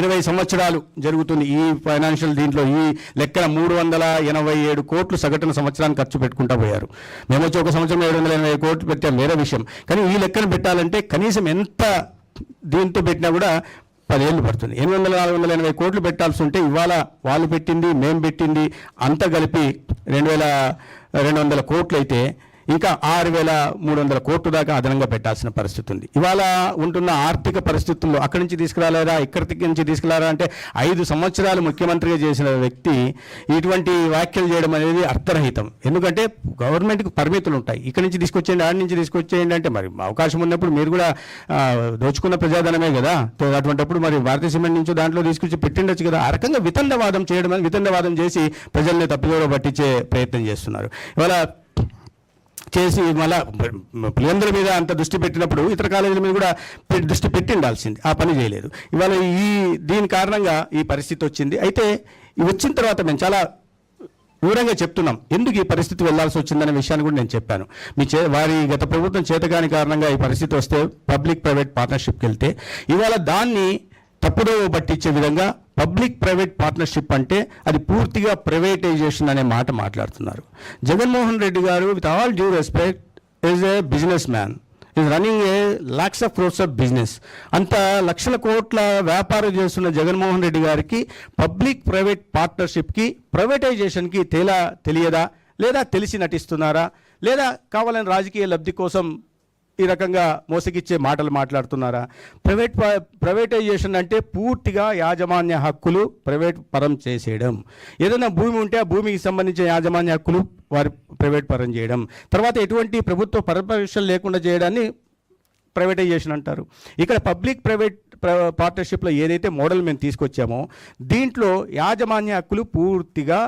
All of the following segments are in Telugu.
ఇరవై సంవత్సరాలు జరుగుతుంది ఈ ఫైనాన్షియల్ దీంట్లో. ఈ లెక్కన మూడు వందల ఎనభై ఏడు కోట్లు సగటున సంవత్సరానికి ఖర్చు పెట్టుకుంటా పోయారు. మేము వచ్చి ఒక సంవత్సరం ఏడు వందల ఎనభై కోట్లు పెట్టాం వేరే విషయం. కానీ ఈ లెక్కను పెట్టాలంటే కనీసం ఎంత దీంతో పెట్టినా కూడా పదేళ్ళు పడుతుంది. ఎనిమిది వందల నాలుగు వందల ఎనభై కోట్లు పెట్టాల్సి ఉంటే ఇవాళ వాళ్ళు పెట్టింది మేము పెట్టింది అంతా కలిపి రెండు వేల రెండు వందల కోట్లు అయితే ఇంకా ఆరు వేల మూడు వందల కోట్లు దాకా అదనంగా పెట్టాల్సిన పరిస్థితి ఉంది. ఇవాళ ఉంటున్న ఆర్థిక పరిస్థితుల్లో అక్కడి నుంచి తీసుకురాలేదా ఇక్కడి నుంచి తీసుకురారా అంటే ఐదు సంవత్సరాలు ముఖ్యమంత్రిగా చేసిన వ్యక్తి ఇటువంటి వ్యాఖ్యలు చేయడం అనేది అర్థరహితం. ఎందుకంటే గవర్నమెంట్కి పరిమితులు ఉంటాయి. ఇక్కడి నుంచి తీసుకొచ్చేయండి ఆడి నుంచి తీసుకొచ్చేయండి అంటే మరి అవకాశం ఉన్నప్పుడు మీరు కూడా దోచుకున్న ప్రజాధనమే కదా. అటువంటిప్పుడు మరి భారతీయ సిమెంట్ నుంచి దాంట్లో తీసుకొచ్చి పెట్టిండొచ్చు కదా. ఆ రకంగా వితండవాదం చేయడం వితండవాదం చేసి ప్రజల్ని తప్పుదోవ పట్టించే ప్రయత్నం చేస్తున్నారు. ఇవాళ చేసి మళ్ళా పిల్లలందరి మీద అంత దృష్టి పెట్టినప్పుడు ఇతర కాలేజీల మీద కూడా దృష్టి పెట్టి ఉండాల్సింది. ఆ పని చేయలేదు. ఇవాళ ఈ దీని కారణంగా ఈ పరిస్థితి వచ్చింది. అయితే వచ్చిన తర్వాత మేము చాలా వివరంగా చెప్తున్నాం. ఎందుకు ఈ పరిస్థితి వెళ్ళాల్సి వచ్చిందనే విషయాన్ని కూడా నేను చెప్పాను. మీ చే వారి గత ప్రభుత్వం చేతకాని కారణంగా ఈ పరిస్థితి వస్తే పబ్లిక్ ప్రైవేట్ పార్ట్నర్షిప్కి వెళ్తే ఇవాళ దాన్ని తప్పుడు పట్టించే విధంగా పబ్లిక్ ప్రైవేట్ పార్ట్నర్షిప్ అంటే అది పూర్తిగా ప్రైవేటైజేషన్ అనే మాట మాట్లాడుతున్నారు. Jaganmohan Reddy garu with all due respect is a business man is running a lakhs of crores of business అంత లక్షల కోట్ల వ్యాపారం చేస్తున్న జగన్మోహన్ రెడ్డి గారికి పబ్లిక్ ప్రైవేట్ పార్ట్నర్షిప్కి ప్రైవేటైజేషన్కి తేలా తెలియదా? లేదా తెలిసి నటిస్తున్నారా? లేదా కావాలని రాజకీయ లబ్ధి కోసం ఈ రకంగా మోసగిచ్చే మాటలు మాట్లాడుతున్నారా? ప్రైవేట్ ప్రైవేటైజేషన్ అంటే పూర్తిగా యాజమాన్య హక్కులు ప్రైవేట్ పరం చేసేయడం. ఏదైనా భూమి ఉంటే ఆ భూమికి సంబంధించిన యాజమాన్య హక్కులు వారి ప్రైవేట్ పరం చేయడం. తర్వాత ఎటువంటి ప్రభుత్వ పరపరీక్షలు లేకుండా చేయడాన్ని ప్రైవేటైజేషన్ అంటారు. ఇక్కడ పబ్లిక్ ప్రైవేట్ పార్ట్నర్షిప్లో ఏదైతే మోడల్ మేము తీసుకొచ్చామో దీంట్లో యాజమాన్య హక్కులు పూర్తిగా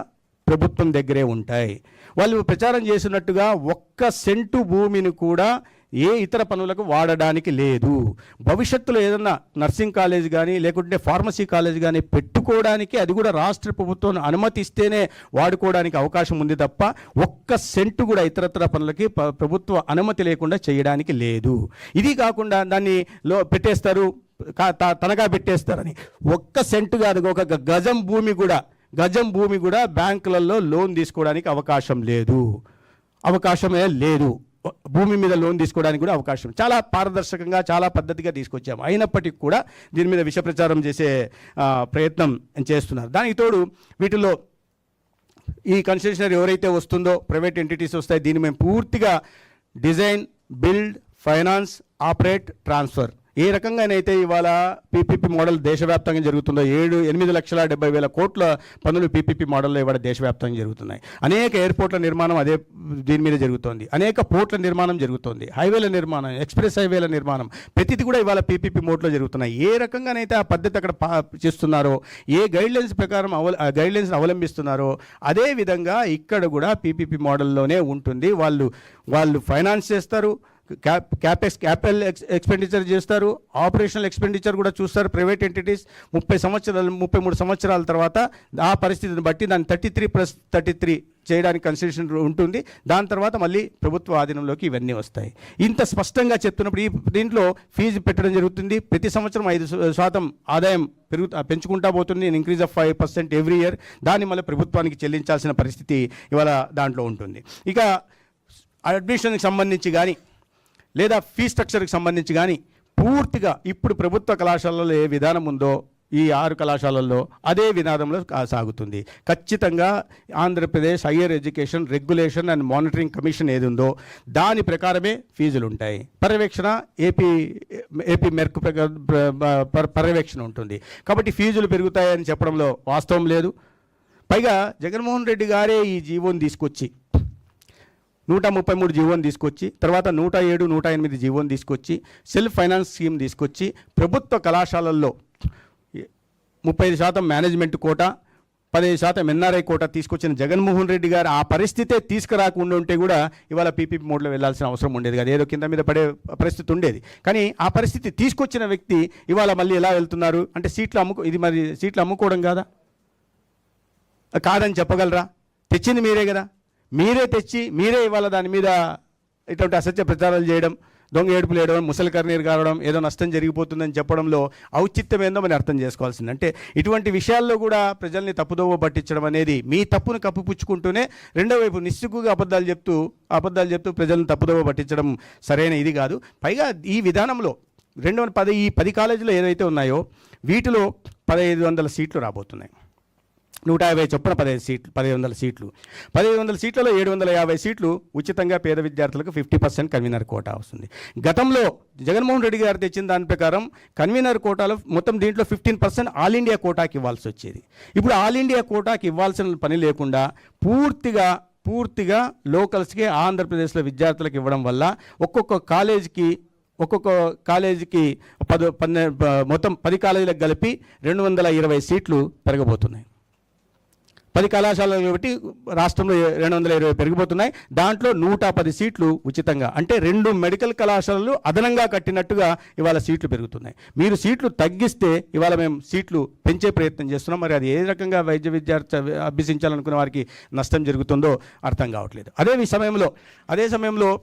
ప్రభుత్వం దగ్గరే ఉంటాయి. వాళ్ళు ప్రచారం చేసినట్టుగా ఒక్క సెంటు భూమిని కూడా ఏ ఇతర పనులకు వాడడానికి లేదు. భవిష్యత్తులో ఏదన్నా నర్సింగ్ కాలేజ్ కానీ లేకుంటే ఫార్మసీ కాలేజ్ కానీ పెట్టుకోవడానికి అది కూడా రాష్ట్ర ప్రభుత్వం అనుమతిస్తేనే వాడుకోవడానికి అవకాశం ఉంది తప్ప ఒక్క సెంటు కూడా ఇతరత్ర పనులకి ప్రభుత్వ అనుమతి లేకుండా చేయడానికి లేదు. ఇది కాకుండా దాన్ని లో పెట్టేస్తారు కా- త- పెట్టేస్తారని. ఒక్క సెంటు కాదు ఒక గ- గజం భూమి కూడా గజం భూమి కూడా బ్యాంకులలో లోన్ తీసుకోవడానికి అవకాశం లేదు. అవకాశమే లేదు. భూమి మీద లోన్ తీసుకోవడానికి కూడా అవకాశం చాలా పారదర్శకంగా చాలా పద్ధతిగా తీసుకొచ్చాము. అయినప్పటికీ కూడా దీని మీద విష ప్రచారం చేసే ప్రయత్నం చేస్తున్నారు. దానికి తోడు వీటిలో ఈ కన్సెషనర్ ఎవరైతే వస్తుందో ప్రైవేట్ ఎంటిటీస్ వస్తాయి దీన్ని మేము పూర్తిగా design build finance operate transfer ఏ రకంగానైతే ఇవాళ పీపీపీ మోడల్ దేశవ్యాప్తంగా జరుగుతుందో ఏడు ఎనిమిది లక్షల డెబ్బై వేల కోట్ల పనులు పీపీపీ మోడల్లో ఇవాళ దేశవ్యాప్తంగా జరుగుతున్నాయి. అనేక ఎయిర్పోర్ట్ల నిర్మాణం అదే దీని మీద జరుగుతోంది. అనేక పోర్ట్ల నిర్మాణం జరుగుతోంది. హైవేల నిర్మాణం ఎక్స్ప్రెస్ హైవేల నిర్మాణం ప్రతిది కూడా ఇవాళ పీపీపీ మోడ్లో జరుగుతున్నాయి. ఏ రకంగానైతే ఆ పద్ధతి అక్కడ పా- చేస్తున్నారో ఏ గైడ్లైన్స్ ప్రకారం అవల గైడ్లైన్స్ అవలంబిస్తున్నారో అదే విధంగా ఇక్కడ కూడా పీపీపీ మోడల్లోనే ఉంటుంది. వాళ్ళు వాళ్ళు ఫైనాన్స్ చేస్తారు. క్యాపెక్స్ క్యాపిటల్ ఎక్స్ ఎక్స్పెండిచర్ చేస్తారు. ఆపరేషనల్ ఎక్స్పెండిచర్ కూడా చూస్తారు. ప్రైవేట్ ఎంటిటీస్ ముప్పై సంవత్సరాలు ముప్పై మూడు సంవత్సరాల తర్వాత ఆ పరిస్థితిని బట్టి దాన్ని thirty three plus thirty three చేయడానికి కన్సిడరేషన్ ఉంటుంది. దాని తర్వాత మళ్ళీ ప్రభుత్వ ఆధీనంలోకి ఇవన్నీ వస్తాయి. ఇంత స్పష్టంగా చెప్తున్నప్పుడు ఈ దీంట్లో ఫీజు పెట్టడం జరుగుతుంది. ప్రతి సంవత్సరం ఐదు శాతం ఆదాయం పెరుగు పెంచుకుంటా పోతుంది. Increase of five percent every year దాన్ని మళ్ళీ ప్రభుత్వానికి చెల్లించాల్సిన పరిస్థితి ఇవాళ దాంట్లో ఉంటుంది. ఇక అడ్మిషన్కి సంబంధించి కానీ లేదా ఫీ స్ట్రక్చర్కి సంబంధించి కానీ పూర్తిగా ఇప్పుడు ప్రభుత్వ కళాశాలలో ఏ విధానం ఉందో ఈ ఆరు కళాశాలల్లో అదే విధానంలో సాగుతుంది. ఖచ్చితంగా Andhra Pradesh higher education regulation and monitoring commission ఏది ఉందో దాని ప్రకారమే ఫీజులు ఉంటాయి పర్యవేక్షణ ఏపీ ఏపీ మెర్క్ ప్రకారం పర్యవేక్షణ ఉంటుంది. కాబట్టి ఫీజులు పెరుగుతాయని చెప్పడంలో వాస్తవం లేదు. పైగా జగన్మోహన్ రెడ్డి గారే ఈ జీవోని తీసుకొచ్చి నూట ముప్పై మూడు జీవోని తీసుకొచ్చి తర్వాత నూట ఏడు నూట ఎనిమిది జీవోని తీసుకొచ్చి సెల్ఫ్ ఫైనాన్స్ స్కీమ్ తీసుకొచ్చి ప్రభుత్వ కళాశాలల్లో ముప్పై ఐదు శాతం మేనేజ్మెంట్ కోట పదిహేను శాతం ఎన్ఆర్ఐ కోట తీసుకొచ్చిన జగన్మోహన్ రెడ్డి గారు ఆ పరిస్థితే తీసుకురాకుండా ఉంటే కూడా ఇవాళ పీపీపీ మోడ్లో వెళ్ళాల్సిన అవసరం ఉండేది కదా. ఏదో కింద మీద పడే పరిస్థితి ఉండేది. కానీ ఆ పరిస్థితి తీసుకొచ్చిన వ్యక్తి ఇవాళ మళ్ళీ ఎలా వెళ్తున్నారు? అంటే సీట్లు అమ్ముకో ఇది మరి సీట్లు అమ్ముకోవడం కాదా? కాదని చెప్పగలరా? తెచ్చింది మీరే కదా? మీరే తెచ్చి మీరే ఇవాళ దాని మీద ఇటువంటి అసత్య ప్రచారాలు చేయడం దొంగ ఏడుపులు ఏడవడం ముసలి కర్నీరు కావడం ఏదో నష్టం జరిగిపోతుందని చెప్పడంలో ఔచిత్యం ఏందో మనం అర్థం చేసుకోవాల్సింది. అంటే ఇటువంటి విషయాల్లో కూడా ప్రజల్ని తప్పుదోవ పట్టించడం అనేది మీ తప్పును కప్పిపుచ్చుకుంటూనే రెండో వైపు నిస్సిగ్గుగా అబద్ధాలు చెప్తూ అబద్ధాలు చెప్తూ ప్రజలను తప్పుదోవ పట్టించడం సరైన ఇది కాదు. పైగా ఈ విధానంలో రెండు పది ఈ పది కాలేజీలు ఏదైతే ఉన్నాయో వీటిలో పదహైదు వందల సీట్లు రాబోతున్నాయి. నూట యాభై చొప్పున పదిహేను సీట్లు పదిహేను వందల సీట్లు. పదిహేను వందల సీట్లలో ఏడు వందల యాభై సీట్లు ఉచితంగా పేద విద్యార్థులకు ఫిఫ్టీ పర్సెంట్ కన్వీనర్ కోటా వస్తుంది. గతంలో జగన్మోహన్ రెడ్డి గారు తెచ్చిన దాని ప్రకారం కన్వీనర్ కోటాలో మొత్తం దీంట్లో ఫిఫ్టీన్ పర్సెంట్ ఆల్ ఇండియా కోటాకి ఇవ్వాల్సి వచ్చేది. ఇప్పుడు ఆల్ ఇండియా కోటాకి ఇవ్వాల్సిన పని లేకుండా పూర్తిగా పూర్తిగా లోకల్స్కి ఆంధ్రప్రదేశ్లో విద్యార్థులకు ఇవ్వడం వల్ల ఒక్కొక్క కాలేజీకి ఒక్కొక్క కాలేజీకి పది పన్నె మొత్తం పది కాలేజీలకు కలిపి రెండు వందల ఇరవై సీట్లు పెరగబోతున్నాయి. పది కళాశాలలు కాబట్టి రాష్ట్రంలో రెండు వందల ఇరవై పెరిగిపోతున్నాయి. దాంట్లో నూట పది సీట్లు ఉచితంగా. అంటే రెండు మెడికల్ కళాశాలలు అదనంగా కట్టినట్టుగా ఇవాళ సీట్లు పెరుగుతున్నాయి. మీరు సీట్లు తగ్గిస్తే ఇవాళ మేము సీట్లు పెంచే ప్రయత్నం చేస్తున్నాం. మరి అది ఏ రకంగా వైద్య విద్యార్థి అభ్యసించాలనుకున్న వారికి నష్టం జరుగుతుందో అర్థం కావట్లేదు. అదే ఈ సమయంలో అదే సమయంలో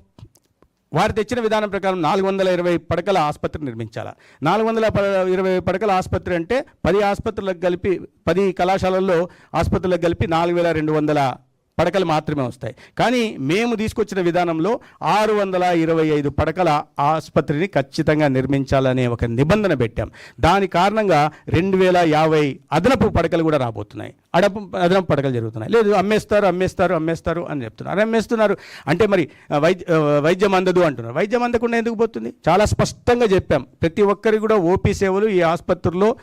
వారు తెచ్చిన విధానం ప్రకారం నాలుగు వందల ఇరవై పడకల ఆసుపత్రి నిర్మించాలా. నాలుగు వందల ప- ఇరవై పడకల ఆసుపత్రి అంటే పది ఆసుపత్రులకు కలిపి పది కళాశాలల్లో ఆసుపత్రులకు కలిపి నాలుగు వేల రెండు వందల పడకలు మాత్రమే వస్తాయి. కానీ మేము తీసుకొచ్చిన విధానంలో ఆరు వందల ఇరవై ఐదు పడకల ఆసుపత్రిని ఖచ్చితంగా నిర్మించాలనే ఒక నిబంధన పెట్టాం. దాని కారణంగా రెండు వేల యాభై అదనపు పడకలు కూడా రాబోతున్నాయి. అడపు అదనపు పడకలు జరుగుతున్నాయి. లేదు అమ్మేస్తారు అమ్మేస్తారు అమ్మేస్తారు అని చెప్తున్నారు. అమ్మేస్తున్నారు. అంటే మరి వైద్య వైద్యం అందదు అంటున్నారు. వైద్యం అందకుండా ఎందుకు పోతుంది? చాలా స్పష్టంగా చెప్పాం. ప్రతి ఒక్కరికి కూడా ఓపీ సేవలు ఈ ఆసుపత్రిలో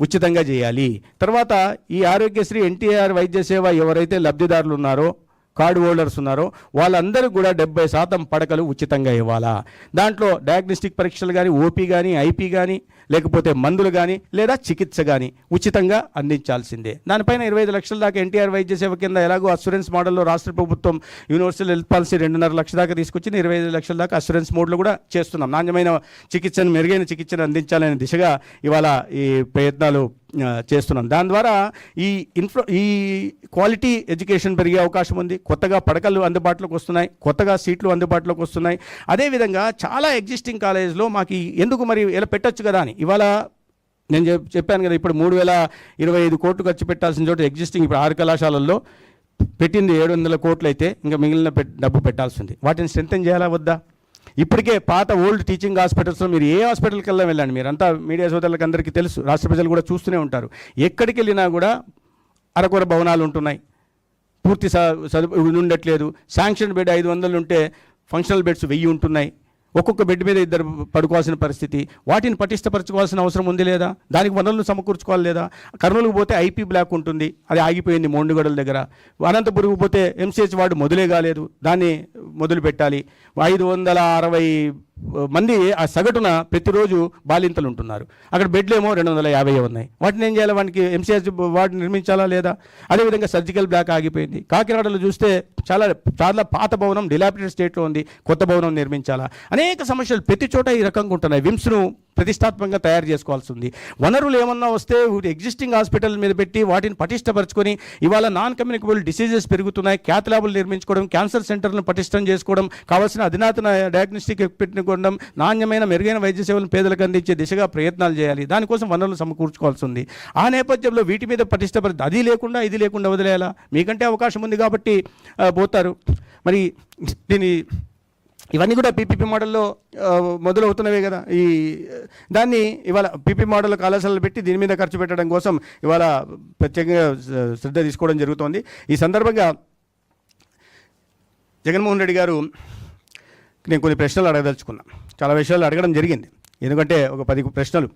ఉచితంగా చేయాలి. తర్వాత ఈ ఆరోగ్యశ్రీ ఎన్టీఆర్ వైద్య సేవ ఎవరైతే లబ్ధిదారులు ఉన్నారో కార్డు హోల్డర్స్ ఉన్నారో వాళ్ళందరూ కూడా డెబ్బై శాతం పడకలు ఉచితంగా ఇవ్వాలా? దాంట్లో డయాగ్నోస్టిక్ పరీక్షలు కానీ ఓపీ కానీ ఐపీ కానీ లేకపోతే మందులు కానీ లేదా చికిత్స కానీ ఉచితంగా అందించాల్సిందే. దానిపైన ఇరవై ఐదు లక్షల దాకా ఎన్టీఆర్ వైద్య సేవ కింద ఎలాగో అస్యూరెన్స్ మోడల్లో రాష్ట్ర ప్రభుత్వం యూనివర్సల్ హెల్త్ పాలసీ రెండున్నర లక్షల దాకా తీసుకొచ్చి ఇరవై ఐదు లక్షల దాకా అస్యూరెన్స్ మోడ్లో కూడా చేస్తున్నాం. నాణ్యమైన చికిత్సను మెరుగైన చికిత్సను అందించాలనే దిశగా ఇవాళ ఈ ప్రయత్నాలు చేస్తున్నాం. దాని ద్వారా ఈ ఇన్ఫ్లో ఈ క్వాలిటీ ఎడ్యుకేషన్ పెరిగే అవకాశం ఉంది. కొత్తగా పడకలు అందుబాటులోకి వస్తున్నాయి. కొత్తగా సీట్లు అందుబాటులోకి వస్తున్నాయి. అదేవిధంగా చాలా ఎగ్జిస్టింగ్ కాలేజ్లో మాకు ఎందుకు మరి ఇలా పెట్టచ్చు కదా అని. ఇవాళ నేను చెప్- చెప్పాను కదా ఇప్పుడు మూడు వేల ఇరవై ఐదు కోట్లు ఖర్చు పెట్టాల్సిన చోట ఎగ్జిస్టింగ్ ఇప్పుడు ఆరు కళాశాలల్లో పెట్టింది ఏడు వందల కోట్లు అయితే ఇంకా మిగిలిన డబ్బు పెట్టాల్సి ఉంది. వాటిని స్ట్రెంగ్ చేయాలా వద్దా? ఇప్పటికే పాత ఓల్డ్ టీచింగ్ హాస్పిటల్స్లో మీరు ఏ హాస్పిటల్కి వెళ్ళా వెళ్ళండి. మీరంతా మీడియా సోదరులకు అందరికీ తెలుసు రాష్ట్ర ప్రజలు కూడా చూస్తూనే ఉంటారు. ఎక్కడికి వెళ్ళినా కూడా అరకొర భవనాలు ఉంటున్నాయి. పూర్తి సదు సదుపు ఉండట్లేదు. శాంక్షన్ బెడ్ ఐదు వందలు ఉంటే ఫంక్షనల్ బెడ్స్ వెయ్యి ఉంటున్నాయి. ఒక్కొక్క బెడ్ మీద ఇద్దరు పడుకోవాల్సిన పరిస్థితి. వాటిని పటిష్టపరచుకోవాల్సిన అవసరం ఉంది లేదా? దానికి వనరులు సమకూర్చుకోవాలి లేదా? కర్నూలుకు పోతే ఐపీ బ్లాక్ ఉంటుంది. అది ఆగిపోయింది మోండుగడల దగ్గర. అనంతపురికి పోతే ఎంసీహెచ్ వార్డు మొదలే కాలేదు. దాన్ని మొదలు పెట్టాలి ఐదు వందల అరవై మంది ఆ సగటున ప్రతిరోజు బాలింతలు ఉంటున్నారు. అక్కడ బెడ్లేమో రెండు వందల యాభై ఉన్నాయి. వాటిని ఏం చేయాలి? వానికి ఎంసీహెచ్ వార్డు నిర్మించాలా లేదా? అదేవిధంగా సర్జికల్ బ్లాక్ ఆగిపోయింది. కాకినాడలో చూస్తే చాలా చాలా పాత భవనం డిలాపిటెడ్ స్టేట్లో ఉంది. కొత్త భవనం నిర్మించాలా? అనేక సమస్యలు ప్రతి చోట ఈ రకంగా ఉంటున్నాయి. విమ్స్ను ప్రతిష్టాత్మకంగా తయారు చేసుకోవాల్సి ఉంది. వనరులు ఏమన్నా వస్తే ఎగ్జిస్టింగ్ హాస్పిటల్ మీద పెట్టి వాటిని పటిష్టపరచుకొని ఇవాళ నాన్ కమ్యూనికబుల్ డిసీజెస్ పెరుగుతున్నాయి క్యాత్ ల్యాబులు నిర్మించుకోవడం క్యాన్సర్ సెంటర్లను పటిష్టం చేసుకోవడం కావాల్సిన అధునాతన డయాగ్నోస్టిక్ ఎక్విప్మెంట్ని కొనడం నాణ్యమైన మెరుగైన వైద్య సేవలను పేదలకు అందించే దిశగా ప్రయత్నాలు చేయాలి. దానికోసం వనరులు సమకూర్చుకోవాల్సి ఉంది. ఆ నేపథ్యంలో వీటి మీద పటిష్టపరి అది లేకుండా ఇది లేకుండా వదిలేయాలా? మీకంటే అవకాశం ఉంది కాబట్టి పోతారు. మరి దీని ఇవన్నీ కూడా పీపీపీ మోడల్లో మొదలవుతున్నవే కదా. ఈ దాన్ని ఇవాళ పీపీ మోడల్ కళాశాలలు పెట్టి దీని మీద ఖర్చు పెట్టడం కోసం ఇవాళ ప్రత్యేకంగా శ్రద్ధ తీసుకోవడం జరుగుతోంది. ఈ సందర్భంగా జగన్మోహన్ రెడ్డి గారు నేను కొన్ని ప్రశ్నలు అడగదలుచుకున్నాను చాలా విషయాలు అడగడం జరిగింది. ఎందుకంటే ఒక పది ప్రశ్నలు.